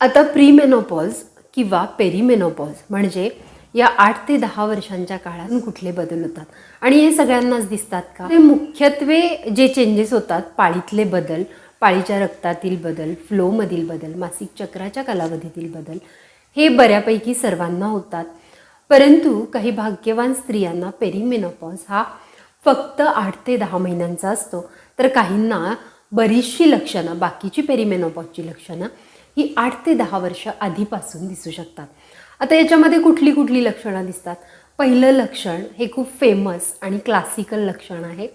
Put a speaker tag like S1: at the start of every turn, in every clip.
S1: आता प्रीमेनोपॉज किंवा पेरीमेनोपॉज म्हणजे या आठ ते दहा वर्षांच्या काळात कुठले बदल होतात? आणि हे सगळ्यांनाच दिसतात का? ते मुख्यत्वे जे चेंजेस होतात पाळीतले बदल पाळीच्या रक्तातील बदल फ्लोमधील बदल मासिक चक्राच्या कालावधीतील बदल हे बऱ्यापैकी सर्वांना होतात. परंतु काही भाग्यवान स्त्रियांना पेरीमेनोपॉज हा फक्त आठ ते दहा महिन्यांचा असतो. तर काहींना बरीचशी लक्षणं बाकीची पेरीमेनोपॉजची लक्षणं ही आठ ते दहा वर्ष आधीपासून दिसू शकतात. आता याच्यामध्ये कुठली कुठली लक्षणं दिसतात? पहिलं लक्षण हे खूप फेमस आणि क्लासिकल लक्षण आहे.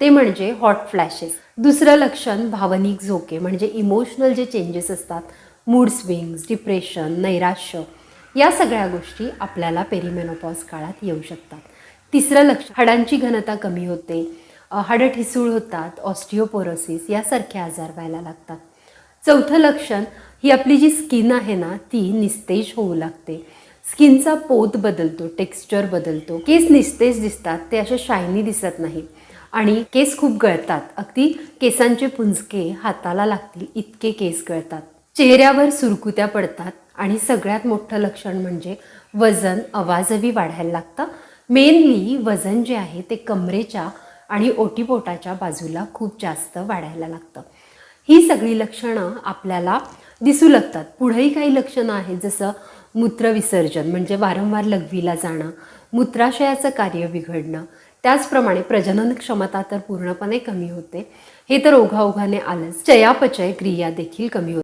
S1: ते म्हणजे हॉट फ्लॅशेस दुसरं लक्षण भावनिक झोके म्हणजे इमोशनल जे चेंजेस असतात मूड स्विंग्स डिप्रेशन नैराश्य या सगळ्या गोष्टी आपल्याला पेरीमेनोपॉज काळात येऊ शकतात. तिसरं लक्ष हाडांची घनता कमी होते. हाडं ठिसूळ होतात ऑस्टिओपोरोसिस यासारखे आजार व्हायला लागतात. चौथं लक्षण ही आपली जी स्किन आहे ना ती निस्तेज होऊ लागते. स्किनचा पोत बदलतो टेक्स्चर बदलतो. केस निस्तेज दिसतात ते असे शायनी दिसत नाही. आणि केस खूप गळतात. अगदी केसांचे पुंजके हाताला लागतील इतके केस गळतात. चेहऱ्यावर सुरकुत्या पडतात. आणि सगळ्यात मोठं लक्षण म्हणजे वजन अवाजवी वाढायला लागतं. मेनली वजन जे आहे ते कमरेच्या आणि ओटीपोटाच्या बाजूला खूप जास्त वाढायला लागतं. ही सगळी लक्षणं आपल्याला दिसू लागतात. पुढेही काही लक्षणं आहेत जसं मूत्रविसर्जन म्हणजे वारंवार लघवीला जाणं मूत्राशयाचं कार्य बिघडणं. त्याचप्रमाणे प्रजनन क्षमता तर पूर्णपणे कमी होते. हे तर ओघाओघाने आलंच. चयापचय क्रिया देखील कमी होते.